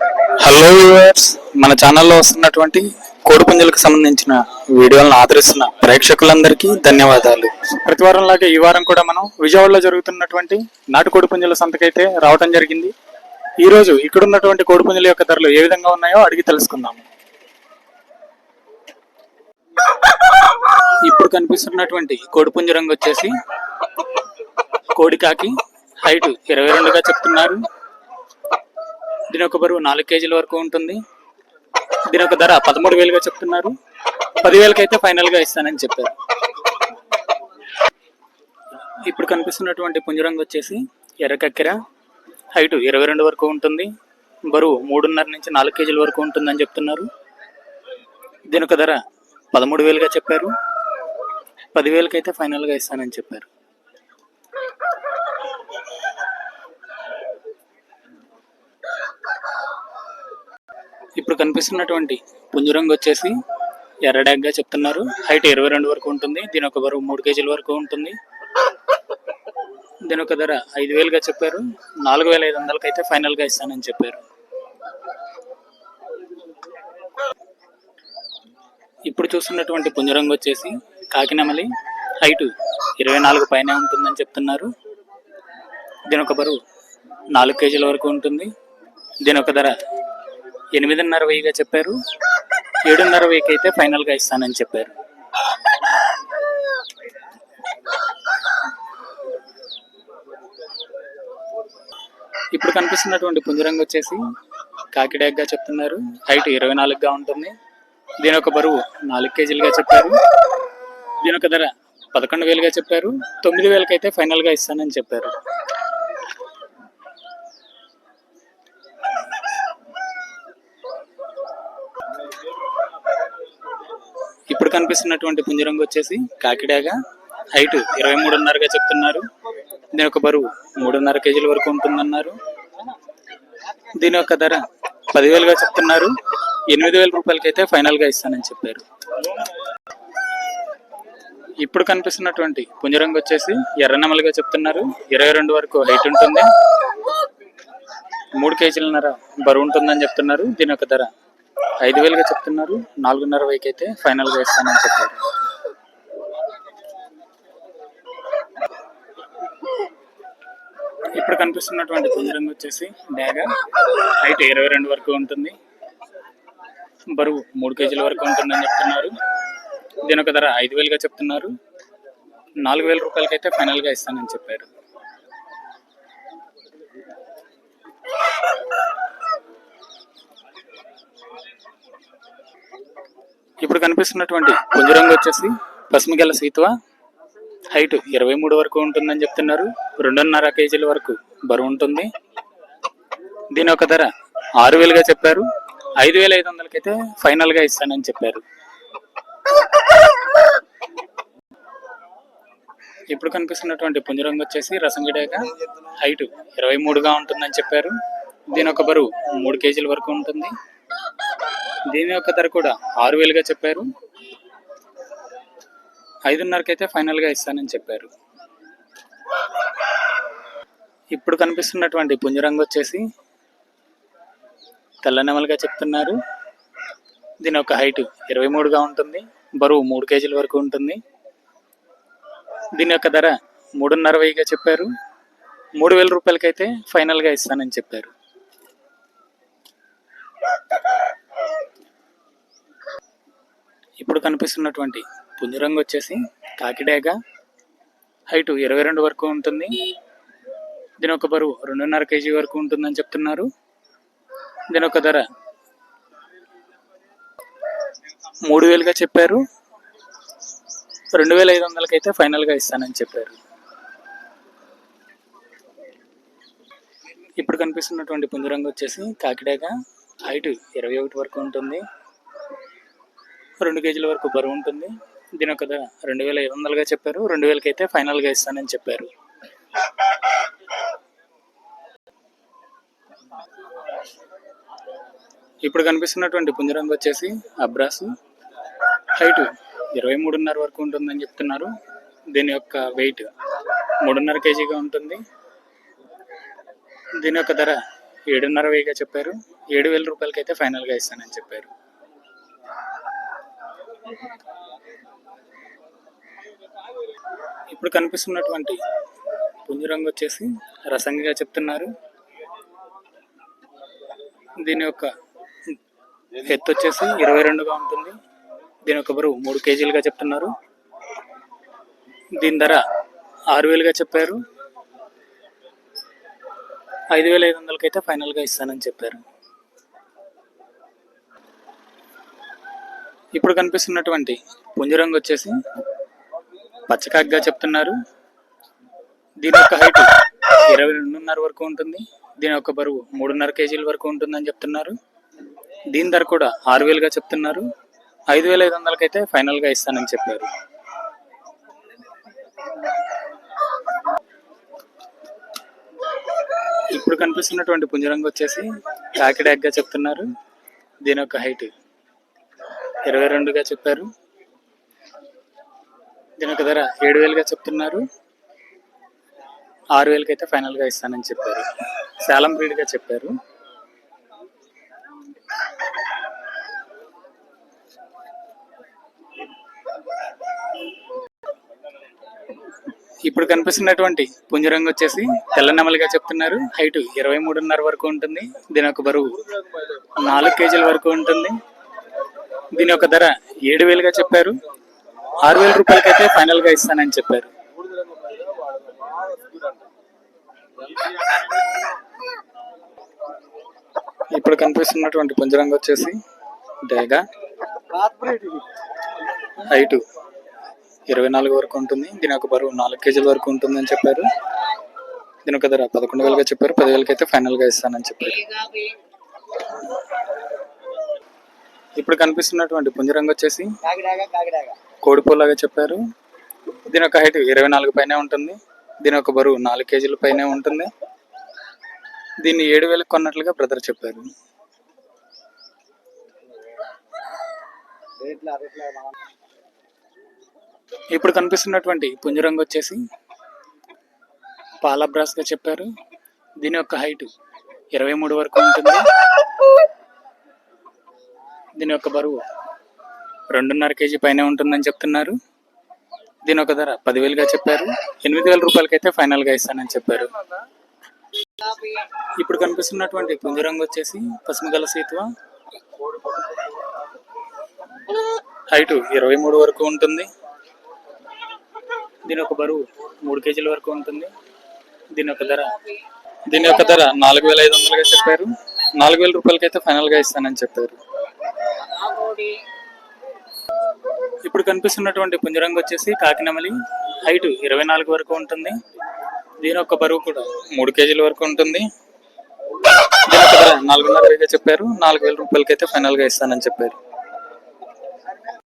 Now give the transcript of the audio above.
Hello viewers మన ఛానల్లో వస్తున్నటువంటి కోడిపుంజులకు సంబంధించిన వీడియోలను ఆదరిస్తున్న ప్రేక్షకులందరికీ ధన్యవాదాలు. ప్రతి వారం లాగే ఈ వారం కూడా మనం విజయవాడలో జరుగుతున్నటువంటి నాటు కోడిపుంజుల సంతకైతే రావటం జరిగింది. ఈ రోజు ఇక్కడ ఉన్నటువంటి కోడిపుంజుల యొక్క ధరలు ఏ విధంగా ఉన్నాయో అడిగి తెలుసుకుందాము ఇప్పుడు కనిపిస్తున్నటువంటి కోడిపుంజు రంగు వచ్చేసి కోడికాకి హైట్ ఇరవై రెండుగా చెప్తున్నారు. దీని యొక్క బరువు నాలుగు కేజీల వరకు ఉంటుంది. దీని యొక్క ధర పదమూడు వేలుగా చెప్తున్నారు. పదివేలకి అయితే ఫైనల్గా ఇస్తానని చెప్పారు. ఇప్పుడు కనిపిస్తున్నటువంటి పుంజరంగు వచ్చేసి ఎర్రకక్కెర హైట్ ఇరవై రెండు వరకు ఉంటుంది. బరువు మూడున్నర నుంచి నాలుగు కేజీల వరకు ఉంటుందని చెప్తున్నారు. దీని యొక్క ధర పదమూడు వేలుగా చెప్పారు. పదివేలకి అయితే ఇస్తానని చెప్పారు. ఇప్పుడు కనిపిస్తున్నటువంటి పుంజురంగు వచ్చేసి ఎర్రడాగ్గా చెప్తున్నారు. హైట్ ఇరవై రెండు వరకు ఉంటుంది. దీని ఒక బరువు మూడు కేజీల వరకు ఉంటుంది. దీని ఒక ధర ఐదు వేలుగా చెప్పారు. నాలుగు వేల ఐదు వందలకి అయితే ఫైనల్గా ఇస్తానని చెప్పారు. ఇప్పుడు చూస్తున్నటువంటి పుంజరంగు వచ్చేసి కాకినమలి. హైట్ ఇరవై నాలుగు పైన ఉంటుందని చెప్తున్నారు. దీని ఒక బరువు నాలుగు కేజీల వరకు ఉంటుంది. దీని ఒక ధర ఎనిమిదిన్నర వెయ్యిగా చెప్పారు. ఏడున్నర వెయ్యికి అయితే ఫైనల్గా ఇస్తానని చెప్పారు. ఇప్పుడు కనిపిస్తున్నటువంటి పుంజరంగు వచ్చేసి కాకిడాగ్గా చెప్తున్నారు. హైట్ ఇరవై నాలుగుగా ఉంటుంది. దీని యొక్క బరువు నాలుగు కేజీలుగా చెప్పారు. దీని యొక్క ధర పదకొండు వేలుగా చెప్పారు. తొమ్మిది వేలకైతే ఫైనల్గా ఇస్తానని చెప్పారు. ఇప్పుడు కనిపిస్తున్నటువంటి పుంజరంగు వచ్చేసి కాకిడాగా. హైట్ ఇరవై మూడున్నరగా చెప్తున్నారు. దీని యొక్క బరువు మూడున్నర కేజీల వరకు ఉంటుందన్నారు. దీని యొక్క ధర పదివేలుగా చెప్తున్నారు. ఎనిమిది వేల రూపాయలకైతే ఫైనల్గా ఇస్తానని చెప్పారు. ఇప్పుడు కనిపిస్తున్నటువంటి పుంజరంగు వచ్చేసి ఎర్రనమలుగా చెప్తున్నారు. ఇరవై రెండు వరకు హైట్ ఉంటుంది. మూడు కేజీలన్నర బరువు ఉంటుందని చెప్తున్నారు. దీని యొక్క ధర ఐదు వేలుగా చెప్తున్నారు. నాలుగున్నర వెయ్యికి అయితే ఫైనల్గా ఇస్తానని చెప్పారు. ఇప్పుడు కనిపిస్తున్నటువంటి పుంజరంగు వచ్చేసి డాగ. హైట్ ఇరవై రెండు వరకు ఉంటుంది. బరువు మూడు కేజీల వరకు ఉంటుందని చెప్తున్నారు. దీని ఒక ధర ఐదు వేలుగా చెప్తున్నారు. నాలుగు వేల రూపాయలకైతే ఫైనల్గా ఇస్తానని చెప్పారు. ఇప్పుడు కనిపిస్తున్నటువంటి పుంజరంగు వచ్చేసి పసుమగల సీతువ. హైట్ ఇరవై మూడు వరకు ఉంటుందని చెప్తున్నారు. రెండున్నర కేజీల వరకు బరువు ఉంటుంది. దీని ఒక ధర ఆరు వేలుగా చెప్పారు. ఐదు వేల ఐదు వందలకైతే ఫైనల్గా ఇస్తానని చెప్పారు. ఇప్పుడు కనిపిస్తున్నటువంటి పుంజరంగు వచ్చేసి రసంగిడేక హైట్ ఇరవై మూడుగా ఉంటుందని చెప్పారు. దీని ఒక బరువు మూడు కేజీల వరకు ఉంటుంది. దీని యొక్క ధర కూడా ఆరు వేలుగా చెప్పారు. ఐదున్నరకైతే ఫైనల్గా ఇస్తానని చెప్పారు. ఇప్పుడు కనిపిస్తున్నటువంటి పుంజరంగు వచ్చేసి తెల్లనెమలుగా చెప్తున్నారు. దీని యొక్క హైట్ ఇరవై మూడుగా ఉంటుంది. బరువు మూడు కేజీల వరకు ఉంటుంది. దీని యొక్క ధర మూడున్నర వెయ్యిగా చెప్పారు. మూడు వేల రూపాయలకైతే ఫైనల్గా ఇస్తానని చెప్పారు. ఇప్పుడు కనిపిస్తున్నటువంటి పుంజరంగు వచ్చేసి కాకిడాగా. హైటు ఇరవై రెండు వరకు ఉంటుంది. దీని ఒక బరువు రెండున్నర కేజీ వరకు ఉంటుందని చెప్తున్నారు. దీని ఒక ధర మూడు వేలుగా చెప్పారు. రెండు వేల ఐదు వందలకైతే ఫైనల్గా ఇస్తానని చెప్పారు. ఇప్పుడు కనిపిస్తున్నటువంటి పుంజరంగు వచ్చేసి కాకిడాగా. హైట్ ఇరవై ఒకటి వరకు ఉంటుంది. రెండు కేజీల వరకు బరువు ఉంటుంది. దీని ఒక ధర రెండు వేల ఐదు వందలుగా చెప్పారు. రెండు వేలకి అయితే ఫైనల్గా ఇస్తానని చెప్పారు. ఇప్పుడు కనిపిస్తున్నటువంటి పుంజరంగు వచ్చేసి అబ్రాసు. హైట్ ఇరవై మూడున్నర వరకు ఉంటుందని చెప్తున్నారు. దీని యొక్క వెయిట్ మూడున్నర కేజీగా ఉంటుంది. దీని యొక్క ధర ఏడున్నర వెయ్యిగా చెప్పారు. ఏడు వేల రూపాయలకి అయితే ఫైనల్గా ఇస్తానని చెప్పారు. ఇప్పుడు కనిపిస్తున్నటువంటి పుంజరంగు వచ్చేసి రసంగిగా చెప్తున్నారు. దీని యొక్క ఎత్తు వచ్చేసి ఇరవై రెండుగా ఉంటుంది. దీని యొక్క బరువు మూడు కేజీలుగా చెప్తున్నారు. దీని ధర ఆరు వేలుగా చెప్పారు. ఐదు వేల ఐదు వందలకి అయితే ఫైనల్గా ఇస్తానని చెప్పారు. ఇప్పుడు కనిపిస్తున్నటువంటి పుంజరంగు వచ్చేసి పచ్చకాగ్గా చెప్తున్నారు. దీని యొక్క హైట్ ఇరవై రెండున్నర వరకు ఉంటుంది. దీని యొక్క బరువు మూడున్నర కేజీల వరకు ఉంటుందని చెప్తున్నారు. దీని ధర కూడా ఆరు వేలుగా చెప్తున్నారు. ఐదు వేల ఐదు వందలకైతే ఫైనల్గా ఇస్తానని చెప్పారు. ఇప్పుడు కనిపిస్తున్నటువంటి పుంజరంగు వచ్చేసి కాకిడాగ్గా చెప్తున్నారు. దీని యొక్క హైట్ ఇరవై రెండుగా చెప్పారు. దీని ధర ఏడు వేలుగా చెప్తున్నారు. ఆరు వేలకి అయితే ఫైనల్గా ఇస్తానని చెప్పారు. శాలం బ్రీడ్గా చెప్పారు. ఇప్పుడు కనిపిస్తున్నటువంటి పుంజరంగు వచ్చేసి తెల్ల నెమలిగా చెప్తున్నారు. హైట్ ఇరవై మూడున్నర వరకు ఉంటుంది. దీని యొక్క బరువు నాలుగు కేజీల వరకు ఉంటుంది. దీని యొక్క ధర ఏడు వేలుగా చెప్పారు. ఆరు వేల రూపాయలకైతే ఫైనల్గా ఇస్తానని చెప్పారు. ఇప్పుడు కనిపిస్తున్నటువంటి పుంజరంగు వచ్చేసి డేగా. హైట్ ఇరవై నాలుగు వరకు ఉంటుంది. దీని యొక్క బరువు నాలుగు కేజీల వరకు ఉంటుందని చెప్పారు. దీని యొక్క ధర పదకొండు వేలుగా చెప్పారు. పదివేలకి అయితే ఫైనల్గా ఇస్తానని చెప్పారు. ఇప్పుడు కనిపిస్తున్నటువంటి పుంజరంగు వచ్చేసి కోడిపోలాగా చెప్పారు. దీని యొక్క హైట్ ఇరవై నాలుగు పైనే ఉంటుంది. దీని యొక్క బరువు నాలుగు కేజీల పైనే ఉంటుంది. దీన్ని ఏడు వేలకు కొన్నట్లుగా బ్రదర్ చెప్పారు. ఇప్పుడు కనిపిస్తున్నటువంటి పుంజరంగు వచ్చేసి పాల బ్రాస్గా చెప్పారు. దీని యొక్క హైట్ ఇరవై మూడు వరకు ఉంటుంది. దీని యొక్క బరువు రెండున్నర కేజీ పైన ఉంటుందని చెప్తున్నారు. దీని ఒక ధర పదివేలుగా చెప్పారు. ఎనిమిది వేల రూపాయలకైతే ఫైనల్గా ఇస్తానని చెప్పారు. ఇప్పుడు కనిపిస్తున్నటువంటి పుంజరంగు వచ్చేసి పసుమగల సీతువ. హైటు ఇరవై మూడు వరకు ఉంటుంది. దీని ఒక బరువు మూడు కేజీల వరకు ఉంటుంది. దీని యొక్క ధర దీని యొక్క ధర నాలుగు వేల ఐదు వందలుగా చెప్పారు. నాలుగు వేల రూపాయలకైతే ఫైనల్గా ఇస్తానని చెప్పారు. ఇప్పుడు కనిపిస్తున్నటువంటి పుంజరంగు వచ్చేసి కాకినమలి. హైట్ ఇరవై నాలుగు వరకు ఉంటుంది. దీని యొక్క బరువు కూడా మూడు కేజీల వరకు ఉంటుంది. దీని నాలుగున్నర వేగా చెప్పారు. నాలుగు వేల రూపాయలకైతే ఫైనల్గా ఇస్తానని చెప్పారు.